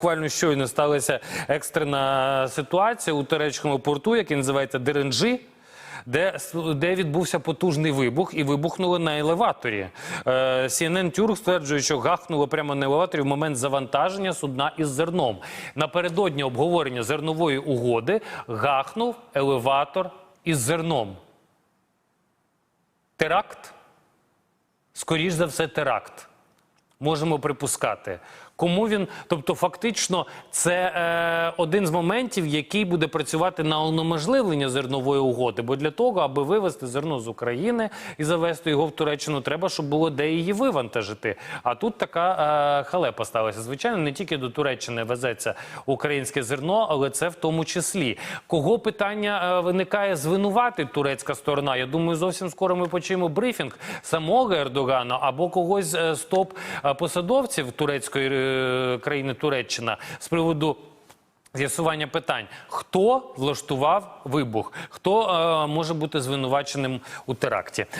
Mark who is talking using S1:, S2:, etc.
S1: Буквально щойно сталася екстрена ситуація у турецькому порту, який називається Деренджі. Де, де відбувся потужний вибух і вибухнуло на елеваторі. Е, CNN Тюрк стверджує, що гахнуло прямо на елеваторі в момент завантаження судна із зерном. Напередодні обговорення зернової угоди гахнув елеватор із зерном. Теракт? Скоріш за все, теракт. Можемо припускати. Кому він, тобто, фактично, це е, один з моментів, який буде працювати на унеможливлення зернової угоди. Бо для того, аби вивезти зерно з України і завести його в Туреччину, треба, щоб було де її вивантажити. А тут така е, халепа сталася. Звичайно, не тільки до Туреччини везеться українське зерно, але це в тому числі. Кого питання е, виникає звинувати турецька сторона? Я думаю, зовсім скоро ми почуємо брифінг самого Ердогана або когось е, з топ-посадовців турецької е, країни Туреччина з приводу. З'ясування питань, хто влаштував вибух, хто е, може бути звинуваченим у теракті.